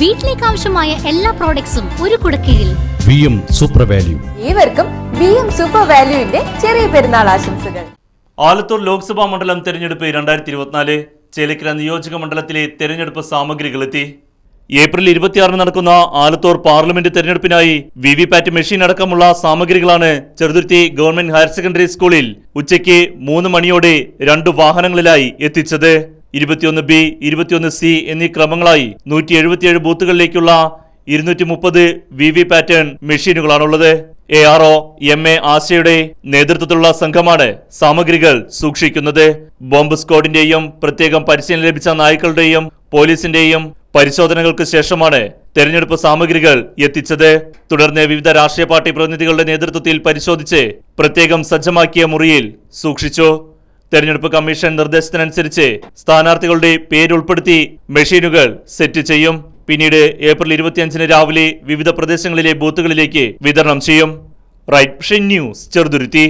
വീട്ടിലേക്ക് ആവശ്യമായ എല്ലാ പ്രോഡക്ട്സും ഒരു കുടക്കീഴിൽ. വി എം സൂപ്പർ വാല്യൂ ഏവർക്കും വി എം സൂപ്പർ വാല്യൂവിന്റെ ചെറിയ പെരുന്നാൾ ആശംസകൾ. ആലത്തൂർ ലോക്സഭാ മണ്ഡലം തെരഞ്ഞെടുപ്പ് രണ്ടായിരത്തി ഇരുപത്തിനാല് ചേലക്കര നിയോജക മണ്ഡലത്തിലെ തെരഞ്ഞെടുപ്പ് സാമഗ്രികളെത്തി. ഏപ്രിൽ ഇരുപത്തിയാറിന് നടക്കുന്ന ആലത്തൂർ പാർലമെന്റ് തെരഞ്ഞെടുപ്പിനായി വി വി പാറ്റ് മെഷീൻ അടക്കമുള്ള സാമഗ്രികളാണ് ചെറുതുരുത്തി ഗവൺമെന്റ് ഹയർ സെക്കൻഡറി സ്കൂളിൽ ഉച്ചയ്ക്ക് മൂന്ന് മണിയോടെ രണ്ട് വാഹനങ്ങളിലായി എത്തിച്ചത്. ഇരുപത്തിയൊന്ന് ബി ഇരുപത്തിയൊന്ന് സി എന്നീ ക്രമങ്ങളായി നൂറ്റി എഴുപത്തിയേഴ് ബൂത്തുകളിലേക്കുള്ള ഇരുന്നൂറ്റി മുപ്പത് V V pattern മെഷീനുകളാണുള്ളത്. A R O M A ആശയുടെ നേതൃത്വത്തിലുള്ള സംഘമാണ് സാമഗ്രികൾ സൂക്ഷിക്കുന്നത്. ബോംബ് സ്ക്വാഡിന്റെയും പ്രത്യേകം പരിശീലനം ലഭിച്ച നായ്ക്കളുടെയും പോലീസിന്റെയും പരിശോധനകൾക്ക് ശേഷമാണ് തെരഞ്ഞെടുപ്പ് സാമഗ്രികൾ എത്തിച്ചത്. തുടർന്ന് വിവിധ രാഷ്ട്രീയ പാർട്ടി പ്രതിനിധികളുടെ നേതൃത്വത്തിൽ പരിശോധിച്ച് പ്രത്യേകം സജ്ജമാക്കിയ മുറിയിൽ സൂക്ഷിച്ചു. തെരഞ്ഞെടുപ്പ് കമ്മീഷൻ നിർദ്ദേശത്തിനനുസരിച്ച് സ്ഥാനാർത്ഥികളുടെ പേരുൾപ്പെടുത്തി മെഷീനുകൾ സെറ്റ് ചെയ്യും. പിന്നീട് ഏപ്രിൽ ഇരുപത്തിയഞ്ചിന് രാവിലെ വിവിധ പ്രദേശങ്ങളിലെ ബൂത്തുകളിലേക്ക് വിതരണം ചെയ്യും. Right news Cheruthuruthi.